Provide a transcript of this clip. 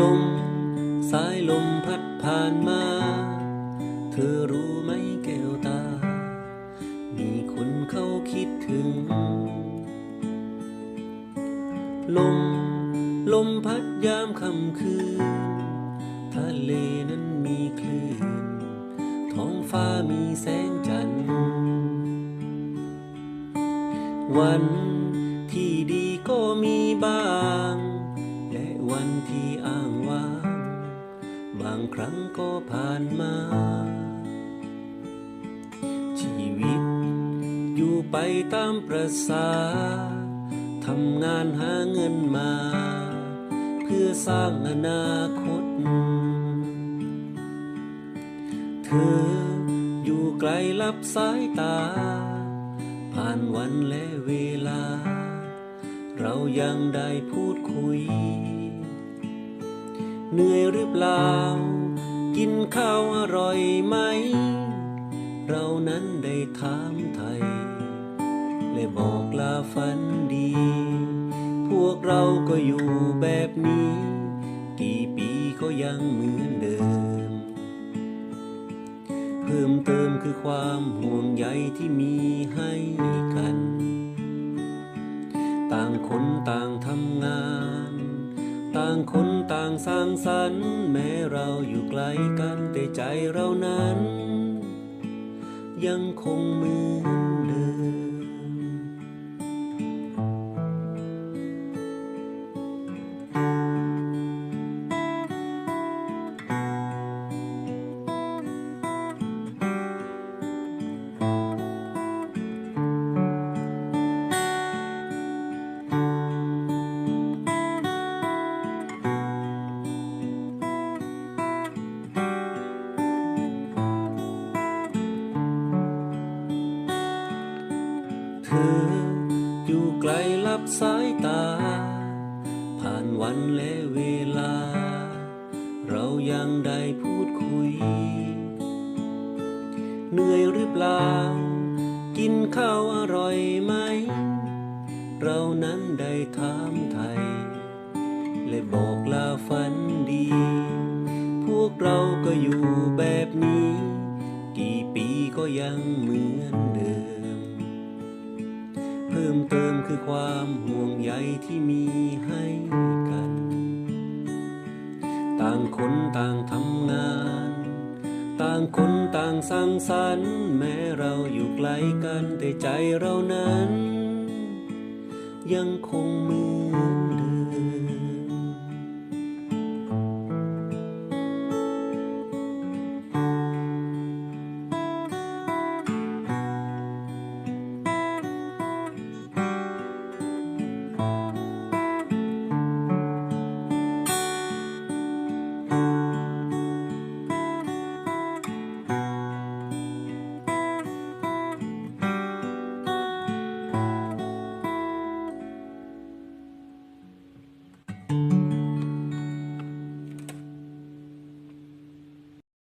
ลม สายลมพัดผ่านมา เธอรู้ไหมแก้วตา มีคนเขาคิดถึง ลม ลมพัดยามค่ำคืน ทะเลนั้นมีคลื่น ท้องฟ้ามีแสงจันทร์ วันที่ดีก็มีบ้าง วันที่อ้างว้าง บางครั้งก็ผ่านมา ชีวิตอยู่ไปตามประสาทำงานหาเงินมา เพื่อสร้างอนาคต เธออยู่ไกลลับสายตา ผ่านวันและเวลา เรายังได้พูดคุย เหนื่อยหรือเปล่า กินข้าวอร่อยไหม เรานั้นได้ถามไทย และบอกลาฝันดี พวกเราก็อยู่แบบนี้ กี่ปีก็ยังเหมือนเดิม เพิ่มเติมคือความห่วงใยที่มีให้กัน ต่างคนต่างทำงาน ต่างคนต่างสร้างสรรค์ แม้เราอยู่ไกลกันแต่ใจเรานั้น ยังคงเหมือนเดิม เธอ อยู่ไกลลับสายตา ผ่านวันและเวลา เรายังได้พูดคุย เหนื่อยหรือเปล่า กินข้าวอร่อยไหม เรานั้นได้ถามไทย และบอกลาฝันดี พวกเราก็อยู่แบบนี้ กี่ปีก็ยังเหมือนเดิม พิ่มเติมคือความห่วงใยที่มีให้กัน ต่างคนต่างทำงาน ต่างคนต่างสร้างสรรค์แม้เราอยู่ไกลกันแต่ใจเรานั้น ยังคงเหมือน